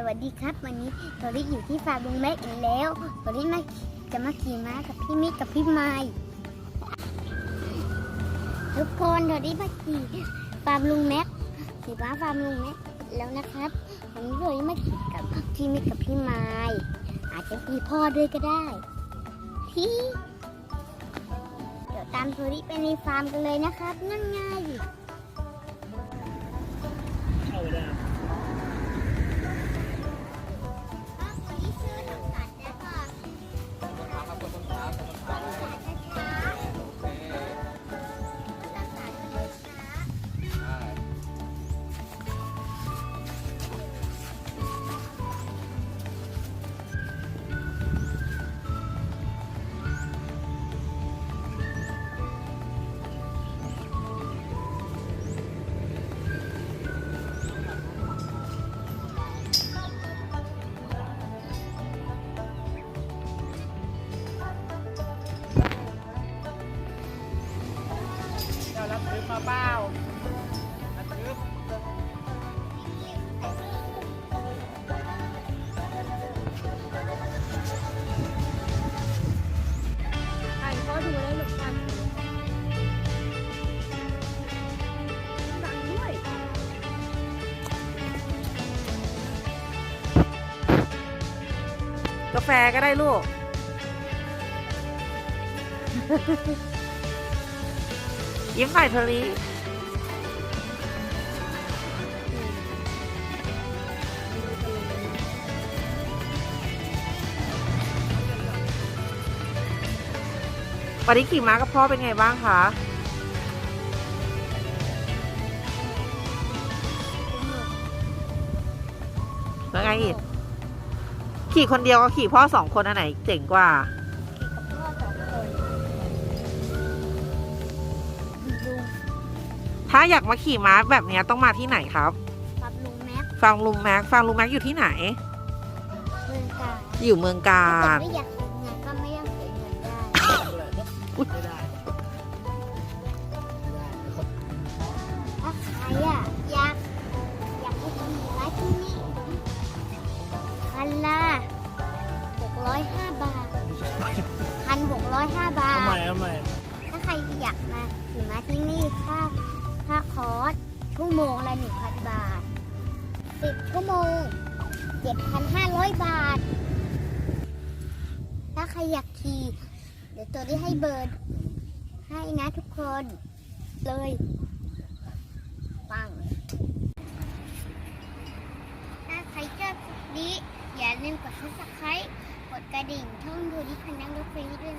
สวัสดีครับ วันนี้โทริอยู่ที่ฟาร์มลุงแม็กอีกแล้วโทริมาจะมาขี่ม้ากับพี่มิกกับพี่ไม้ทุกคนโทริมาขี่ฟาร์มลุงแม็กขี่ม้าฟาร์มลุงแม็กแล้วนะครับวันนี้โทริมาขี่กับพี่มิกกับพี่ไม้อาจจะมีพ่อด้วยก็ได้ที่เดี๋ยวตามโทริไปในฟาร์มกันเลยนะครับนั่นไง รือมาเปล่ารับซื้อใครก็ดูได้หลบกันสั่งด้วย กาแฟก็ได้ลูก ยิ้มใส่เทอรีวันนี้ขี่ม้ากับพ่อเป็นไงบ้างคะแล้วไงอีก ขี่คนเดียวกับขี่พ่อสองคนอันไหนเจ๋งกว่า ถ้าอยากมาขี่ม้าแบบเนี้ยต้องมาที่ไหนครับครับลุงแม็กฟังลุงแม็กฟังลุงแม็กอยู่ที่ไหน เมืองกาญอยู่เมืองกาถ้าญเกิดไม่อยากเสียเงินก็ไม่ต้องเสียเงินได้ ไม่ได้ถ้าใครอะอยากอยากให้ทำร้านที่นี่คันละหกร้อยห้าบาทคันหกร้อยห้าบาทำไมททำไมถ้าใค รอยากมาขี่มาที่นี่ค่าค่าคอร์สชั่วโมงละหนึ่งพันบาทสิบชั่วโมงเจ็ดพันห้าร้อยบาท ถ้าใครอยากขี่เดี๋ยวตัวได้ให้เบอร์ให้นะทุกคนเลยปังถ้าใครชอบคลิปนี้อย่าลืมกดซับสไครต์กดกระดิ่งช่องดูดิคันนั่งรถไฟให้ด้วย